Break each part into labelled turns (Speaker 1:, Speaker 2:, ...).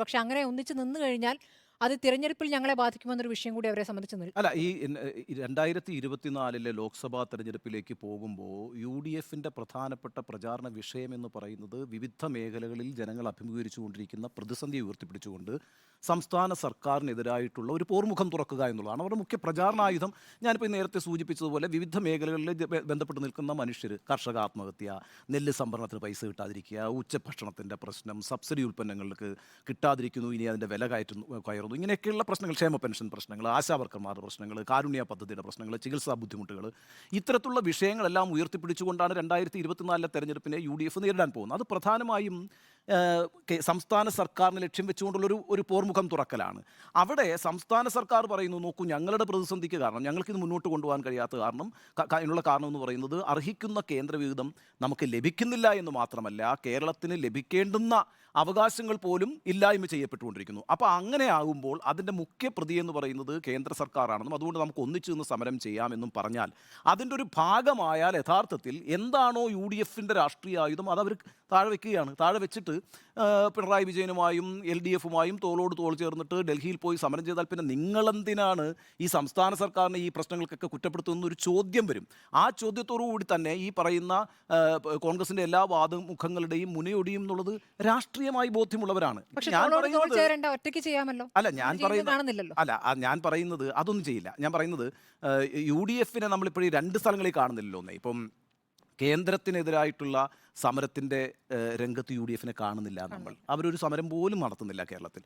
Speaker 1: പക്ഷെ അങ്ങനെ ഒന്നിച്ച് നിന്ന് കഴിഞ്ഞാൽ അത് തിരഞ്ഞെടുപ്പിൽ ഞങ്ങളെ ബാധിക്കുമെന്നൊരു വിഷയം കൂടി അവരെ സംബന്ധിച്ച്
Speaker 2: അല്ല ഈ രണ്ടായിരത്തി ഇരുപത്തിനാലിലെ ലോക്സഭാ തെരഞ്ഞെടുപ്പിലേക്ക് പോകുമ്പോൾ യു ഡി എഫിന്റെ പ്രധാനപ്പെട്ട പ്രചാരണ വിഷയം എന്ന് പറയുന്നത് വിവിധ മേഖലകളിൽ ജനങ്ങൾ അഭിമുഖീകരിച്ചുകൊണ്ടിരിക്കുന്ന പ്രതിസന്ധി ഉയർത്തിപ്പിടിച്ചുകൊണ്ട് സംസ്ഥാന സർക്കാരിനെതിരായിട്ടുള്ള ഒരു പോർമുഖം തുറക്കുക എന്നുള്ളതാണ് അവരുടെ മുഖ്യ പ്രചാരണായുധം. ഞാനിപ്പോൾ നേരത്തെ സൂചിപ്പിച്ചതുപോലെ വിവിധ മേഖലകളിൽ ബന്ധപ്പെട്ട് നിൽക്കുന്ന മനുഷ്യർ കർഷക ആത്മഹത്യ നെല്ല് സംഭരണത്തിന് പൈസ കിട്ടാതിരിക്കുക ഉച്ചഭക്ഷണത്തിന്റെ പ്രശ്നം സബ്സിഡി ഉൽപ്പന്നങ്ങൾക്ക് കിട്ടാതിരിക്കുന്നു ഇനി അതിന്റെ വില കയറ്റുന്നു കയറുന്നു ഇങ്ങനെയൊക്കെയുള്ള പ്രശ്നങ്ങൾ ക്ഷേമ പെൻഷൻ പ്രശ്നങ്ങൾ ആശാവർക്കർമാരുടെ പ്രശ്നങ്ങൾ കാരുണ്യ പദ്ധതിയുടെ പ്രശ്നങ്ങൾ ചികിത്സാ ബുദ്ധിമുട്ടുകൾ ഇത്തരത്തിലുള്ള വിഷയങ്ങളെല്ലാം ഉയർത്തിപ്പിടിച്ചുകൊണ്ടാണ് രണ്ടായിരത്തി ഇരുപത്തിനാലിലെ തെരഞ്ഞെടുപ്പിനെ യു ഡി എഫ് നേരിടാൻ പോകുന്നത്. അത് പ്രധാനമായും സംസ്ഥാന സർക്കാരിന് ലക്ഷ്യം വെച്ചുകൊണ്ടുള്ളൊരു ഒരു പോർമുഖം തുറക്കലാണ്. അവിടെ സംസ്ഥാന സർക്കാർ പറയുന്നു നോക്കൂ ഞങ്ങളുടെ പ്രതിസന്ധിക്ക് കാരണം ഞങ്ങൾക്ക് ഇത് മുന്നോട്ട് കൊണ്ടുപോകാൻ കഴിയാത്ത കാരണം അതിനുള്ള കാരണം എന്ന് പറയുന്നത് അർഹിക്കുന്ന കേന്ദ്രവിഹിതം നമുക്ക് ലഭിക്കുന്നില്ല എന്ന് മാത്രമല്ല കേരളത്തിന് ലഭിക്കേണ്ടുന്ന അവകാശങ്ങൾ പോലും ഇല്ലായ്മ ചെയ്യപ്പെട്ടുകൊണ്ടിരിക്കുന്നു. അപ്പോൾ അങ്ങനെ ആകുമ്പോൾ അതിന്റെ മുഖ്യ പ്രതി എന്ന് പറയുന്നത് കേന്ദ്ര സർക്കാരാണെന്നും അതുകൊണ്ട് നമുക്ക് ഒന്നിച്ചു നിന്ന് സമരം ചെയ്യാമെന്നും പറഞ്ഞാൽ അതിന്റെ ഒരു ഭാഗമായാൽ യഥാർത്ഥത്തിൽ എന്താണോ യു ഡി എഫിന്റെ രാഷ്ട്രീയ ആയുധം അത് അവർ താഴെ വെക്കുകയാണ്. താഴെ വെച്ചിട്ട് പിണറായി വിജയനുമായും എൽ ഡി എഫുമായും തോളോട് തോൾ ചേർന്നിട്ട് ഡൽഹിയിൽ പോയി സമരം ചെയ്താൽ പിന്നെ നിങ്ങളെന്തിനാണ് ഈ സംസ്ഥാന സർക്കാരിനെ ഈ പ്രശ്നങ്ങൾക്കൊക്കെ കുറ്റപ്പെടുത്തുന്ന ഒരു ചോദ്യം വരും. ആ ചോദ്യത്തോടു കൂടി തന്നെ ഈ പറയുന്ന കോൺഗ്രസിന്റെ കോൺഗ്രസിന്റെ എല്ലാ വാദമുഖങ്ങളുടെയും മുനയൊടിയും എന്നുള്ളത് രാഷ്ട്രീയമായി ബോധ്യമുള്ളവരാണ്. ഞാൻ പറയുന്നത്
Speaker 1: ഒറ്റയ്ക്ക് ചെയ്യാമല്ലോ.
Speaker 2: അല്ല ഞാൻ
Speaker 1: അത് ചെയ്യുന്നത്
Speaker 2: പറയുന്ന
Speaker 1: കാണുന്നില്ലല്ലോ.
Speaker 2: അല്ല ഞാൻ പറയുന്നത് അതൊന്നും ചെയ്യില്ല. ഞാൻ പറയുന്നത് യു ഡി എഫിനെ നമ്മളിപ്പോഴും രണ്ട് സ്ഥലങ്ങളിൽ കാണുന്നില്ലല്ലോ ഒന്നേ. ഇപ്പം കേന്ദ്രത്തിനെതിരായിട്ടുള്ള സമരത്തിന്റെ രംഗത്ത് യു ഡി എഫിനെ കാണുന്നില്ല നമ്മൾ. അവരൊരു സമരം പോലും നടത്തുന്നില്ല കേരളത്തിൽ.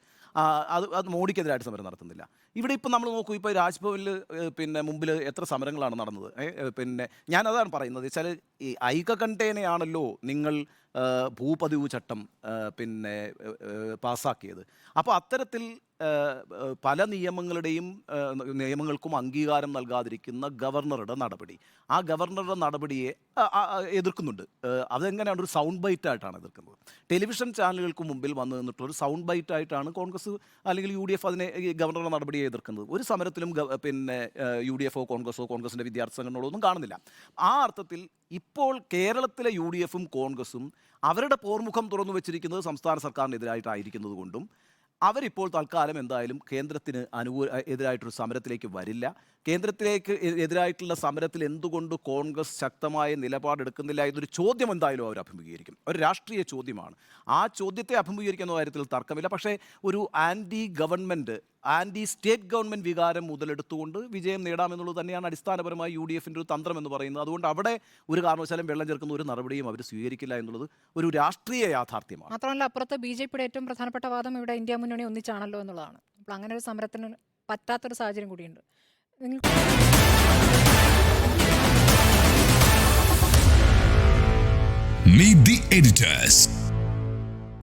Speaker 2: അത് അത് മോഡിക്കെതിരായിട്ട് സമരം നടത്തുന്നില്ല. ഇവിടെ ഇപ്പം നമ്മൾ നോക്കൂ ഇപ്പോൾ രാജ്ഭവനിൽ പിന്നെ മുമ്പിൽ എത്ര സമരങ്ങളാണ് നടന്നത്. പിന്നെ ഞാൻ അതാണ് പറയുന്നത് വെച്ചാൽ ഈ ഐകകണ്ഠേനയാണല്ലോ നിങ്ങൾ ഭൂപതിവ് ചട്ടം പിന്നെ പാസ്സാക്കിയത് അപ്പോൾ അത്തരത്തിൽ പല നിയമങ്ങളുടെയും നിയമങ്ങൾക്കും അംഗീകാരം നൽകാതിരിക്കുന്ന ഗവർണറുടെ നടപടി. ആ ഗവർണറുടെ നടപടിയെ എതിർക്കുന്നുണ്ട്. ആ, അതെങ്ങനെയാണ് ഒരു സൗണ്ട് ബൈറ്റ് ആയിട്ടാണ് എതിർക്കുന്നത്. ടെലിവിഷൻ ചാനലുകൾക്ക് മുമ്പിൽ വന്നു നിന്നിട്ടുള്ള ഒരു സൗണ്ട് ബൈറ്റ് ആയിട്ടാണ് കോൺഗ്രസ് അല്ലെങ്കിൽ യു ഡി എഫ് അതിനെ ഗവർണറുടെ നടപടിയെ എതിർക്കുന്നത്. ഒരു സമരത്തിലും പിന്നെ യു ഡി എഫോ കോൺഗ്രസോ കോൺഗ്രസിന്റെ വിദ്യാർത്ഥി സംഘടനകളോ ഒന്നും കാണുന്നില്ല. ആ അർത്ഥത്തിൽ ഇപ്പോൾ കേരളത്തിലെ യു ഡി എഫും കോൺഗ്രസും അവരുടെ പോർമുഖം തുറന്നു വെച്ചിരിക്കുന്നത് സംസ്ഥാന സർക്കാരിനെതിരായിട്ടായിരിക്കുന്നത് കൊണ്ടും അവരിപ്പോൾ തൽക്കാലം എന്തായാലും കേന്ദ്രത്തിന് അനുകൂല എതിരായിട്ടൊരു സമരത്തിലേക്ക് വരില്ല. കേന്ദ്രത്തിലേക്ക് എതിരായിട്ടുള്ള സമരത്തിൽ എന്തുകൊണ്ട് കോൺഗ്രസ് ശക്തമായ നിലപാടെടുക്കുന്നില്ല എന്നൊരു ചോദ്യം എന്തായാലും അവർ അഭിമുഖീകരിക്കും. ഒരു രാഷ്ട്രീയ ചോദ്യമാണ്. ആ ചോദ്യത്തെ അഭിമുഖീകരിക്കുന്ന കാര്യത്തിൽ തർക്കമില്ല. പക്ഷേ ഒരു anti government anti state government വികാരം മുതലെടുത്തുകൊണ്ട് വിജയം നേടാമെന്നുള്ളത് തന്നെയാണ് അടിസ്ഥാനപരമായി യു ഡി എഫിന്റെ ഒരു തന്ത്രം എന്ന് പറയുന്നത്. അതുകൊണ്ട് അവിടെ ഒരു കാരണവശാലും വെള്ളം ചേർക്കുന്ന ഒരു നടപടിയും അവർ സ്വീകരിക്കില്ല എന്നുള്ളത് ഒരു രാഷ്ട്രീയ യാഥാർത്ഥ്യമാണ്.
Speaker 1: മാത്രമല്ല അപ്പുറത്ത് ബി ജെ പിയുടെ ഏറ്റവും പ്രധാനപ്പെട്ട വാദം ഇവിടെ ഇന്ത്യ മുന്നണി ഒന്നിച്ചാണല്ലോ എന്നുള്ളതാണ്. അപ്പോൾ അങ്ങനെ ഒരു സമരത്തിന് പറ്റാത്തൊരു സാഹചര്യം കൂടിയുണ്ട്. നിങ്ങൾ
Speaker 3: Meet the editors.